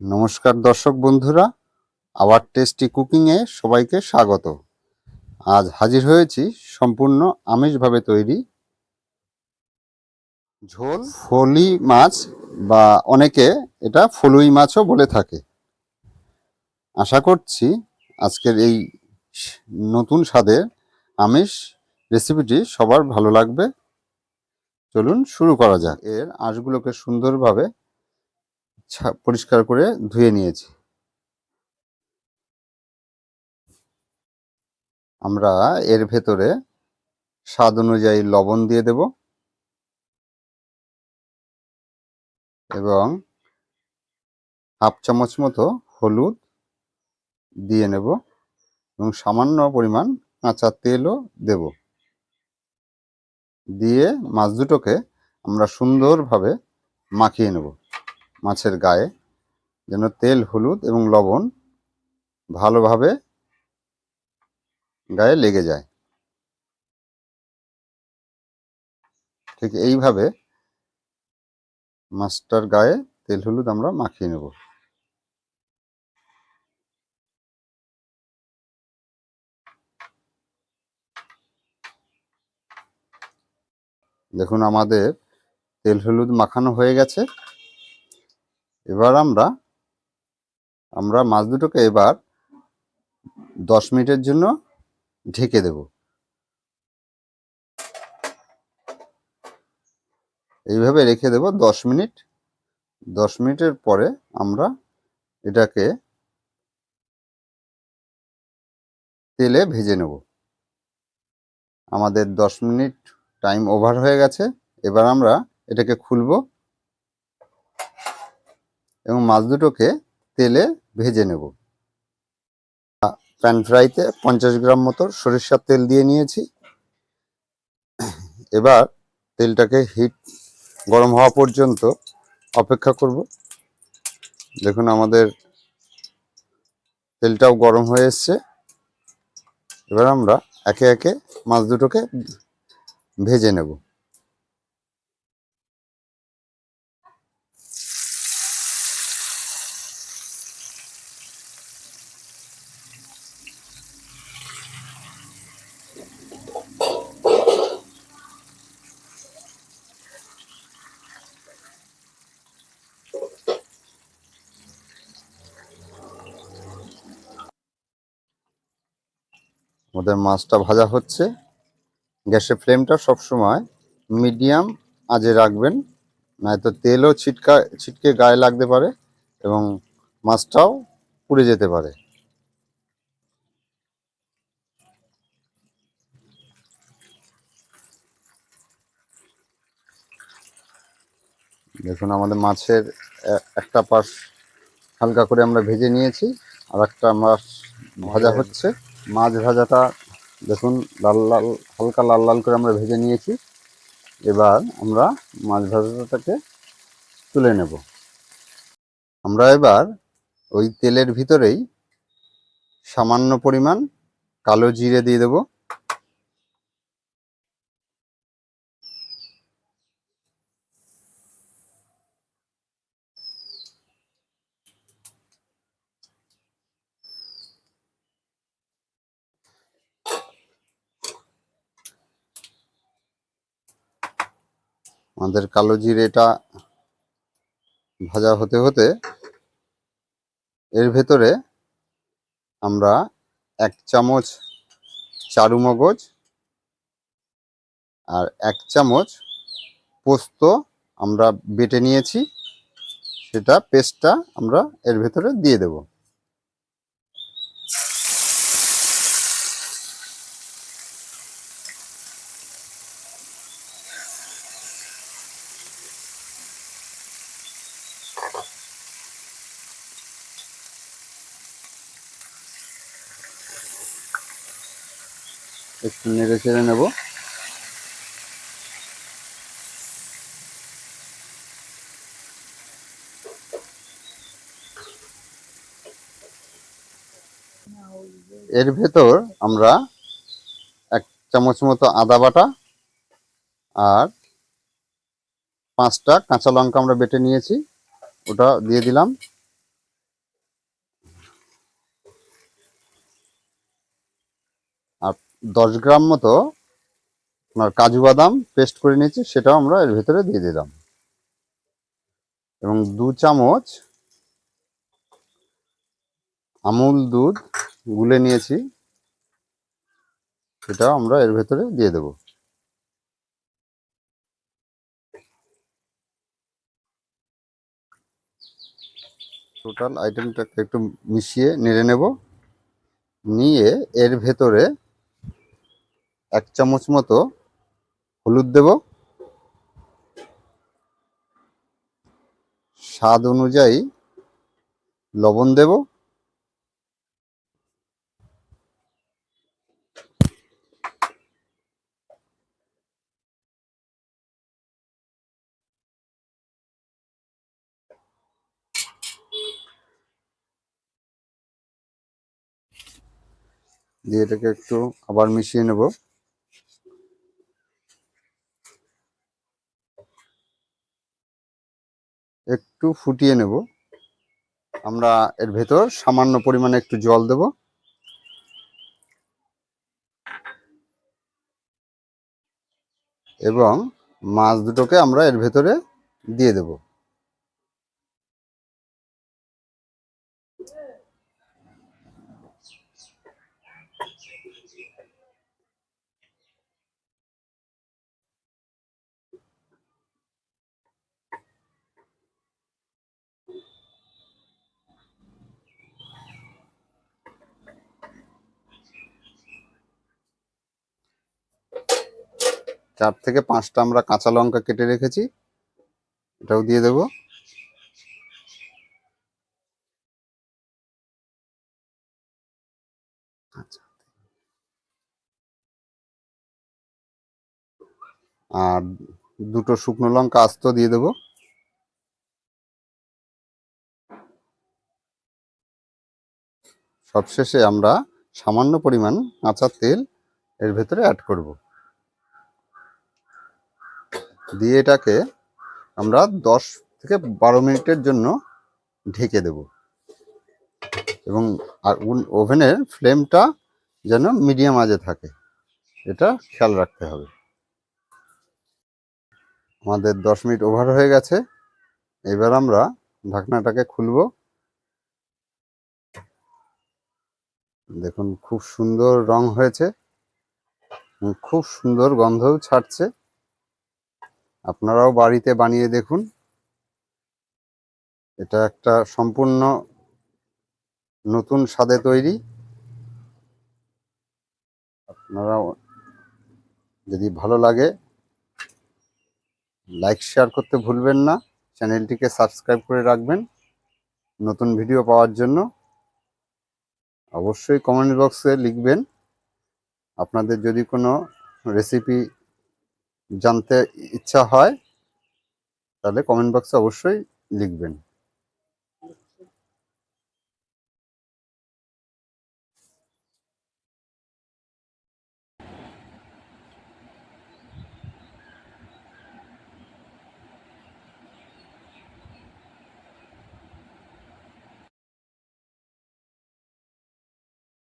নমস্কার দর্শক বন্ধুরা আওয়ার টেস্টি কুকিংয়ে সবাইকে স্বাগত। আজ হাজির হয়েছি সম্পূর্ণ আমিষভাবে তৈরি ঝোল, ফলি মাছ বা অনেকে এটা ফলুই মাছও বলে থাকে। আশা করছি আজকের এই নতুন স্বাদের আমিষ রেসিপিটি সবার ভালো লাগবে। চলুন শুরু করা যাক। এর আঁশগুলোকে সুন্দরভাবে পরিষ্কার করে ধুয়ে নিয়েছি। আমরা এর ভেতরে স্বাদ অনুযায়ী লবণ দিয়ে দেব। এবং হাফ চামচ মতো হলুদ দিয়ে নেব এবং সামান্য পরিমাণ কাঁচা তেলও দেব। দিয়ে মাছ দুটোকে আমরা সুন্দরভাবে মাখিয়ে নেব। মাছের গায়ে, যেন তেল, হলুদ এবং লবণ ভালোভাবে গায়ে লেগে যায়। ঠিক এইভাবে মাছটার গায়ে তেল, হলুদ আমরা মাখিয়ে নেব। দেখুন আমাদের তেল, হলুদ মাখানো হয়ে গেছে। এবার আমরা আমরা মাছ দুটোকে এবার দশ মিনিটের জন্য ঢেকে দেব। এইভাবে রেখে দেব দশ মিনিট। দশ মিনিটের পরে আমরা এটাকে তেলে ভেজে নেব। আমাদের দশ মিনিট টাইম ওভার হয়ে গেছে। এবার আমরা এটাকে খুলবো। এবং মাছ দুটোকে তেলে ভেজে নেব। প্যান ফ্রাইতে পঞ্চাশ গ্রাম মতো সরিষার তেল দিয়ে নিয়েছি। এবার তেলটাকে হিট গরম হওয়া পর্যন্ত অপেক্ষা করব। দেখুন আমাদের তেলটাও গরম হয়ে এসছে। এবার আমরা একে একে মাছ দুটোকে ভেজে নেব। আমাদের মাছটা ভাজা হচ্ছে। গ্যাসের ফ্লেমটা সবসময় মিডিয়াম আজে রাখবেন নয়তো তেলও ছিটকা, ছিটকে গায়ে লাগতে পারে এবং মাছটাও পুড়ে যেতে পারে। দেখুন, আমাদের মাছের একটা পাশ হালকা করে আমরা ভেজে নিয়েছি আর একটা মাছ ভাজা হচ্ছে। মাছ ভাজাটা দেখুন লাল লাল, হালকা লাল লাল করে আমরা ভেজে নিয়েছি। এবার আমরা মাছ ভাজাটাকে তুলে নেব। আমরা এবার ওই তেলের ভিতরেই সামান্য পরিমাণ কালো জিরে দিয়ে দেব। আমাদের কালো জিরেটা ভাজা হতে হতে এর ভেতরে আমরা এক চামচ চারু মগজ আর এক চামচ পোস্ত আমরা বেটে নিয়েছি। সেটা পেস্টটা আমরা এর ভেতরে দিয়ে দেব। একটু নেড়ে চেড়ে নেব। এর ভেতর আমরা এক চামচ মতো আদা বাটা আর পাঁচটা কাঁচা লঙ্কা আমরা বেটে নিয়েছি। ওটা দিয়ে দিলাম। দশ গ্রাম মতো আপনার কাজু বাদাম পেস্ট করে নিয়েছি, সেটাও আমরা এর ভেতরে দিয়ে দিলাম। এবং দু চামচ আমুল দুধ গুলে নিয়েছি, সেটাও আমরা এর ভেতরে দিয়ে দেব। টোটাল আইটেমটাকে একটু মিশিয়ে নেড়ে নেব, নিয়ে এর ভেতরে এক চামচ মতো হলুদ দেব। স্বাদ অনুযায়ী লবণ দেব। দিয়ে এটাকে একটু আবার মিশিয়ে নেব। একটু ফুটিয়ে নেব। আমরা এর ভেতর সামান্য পরিমাণে একটু জল দেব। এবং মাছ দুটোকে আমরা এর ভেতরে দিয়ে দেব। চার থেকে পাঁচটা আমরা কাঁচা লঙ্কা কেটে রেখেছি। এটাও দিয়ে দেব। আর দুটো শুকনো লঙ্কা আস্ত দিয়ে দেব। সবশেষে আমরা সামান্য পরিমাণ কাঁচা তেল এর ভেতরে অ্যাড করব। দিয়ে এটাকে আমরা দশ থেকে বারো মিনিটের জন্য ঢেকে দেব। এবং আর ওভেনের ফ্লেমটা যেন মিডিয়াম আজে থাকে, এটা খেয়াল রাখতে হবে। আমাদের দশ মিনিট ওভার হয়ে গেছে। এবার আমরা ঢাকনাটাকে খুলব। দেখুন, খুব সুন্দর রং হয়েছে। খুব সুন্দর গন্ধও ছাড়ছে। আপনারাও বাড়িতে বানিয়ে দেখুন। এটা একটা সম্পূর্ণ নতুন স্বাদে তৈরি। আপনারা যদি ভালো লাগে, লাইক, শেয়ার করতে ভুলবেন না। চ্যানেলটিকে সাবস্ক্রাইব করে রাখবেন নতুন ভিডিও পাওয়ার জন্য। অবশ্যই কমেন্ট বক্সে লিখবেন। আপনাদের যদি কোনো রেসিপি জানতে ইচ্ছা হয় তাহলে কমেন্ট বক্সে অবশ্যই লিখবেন।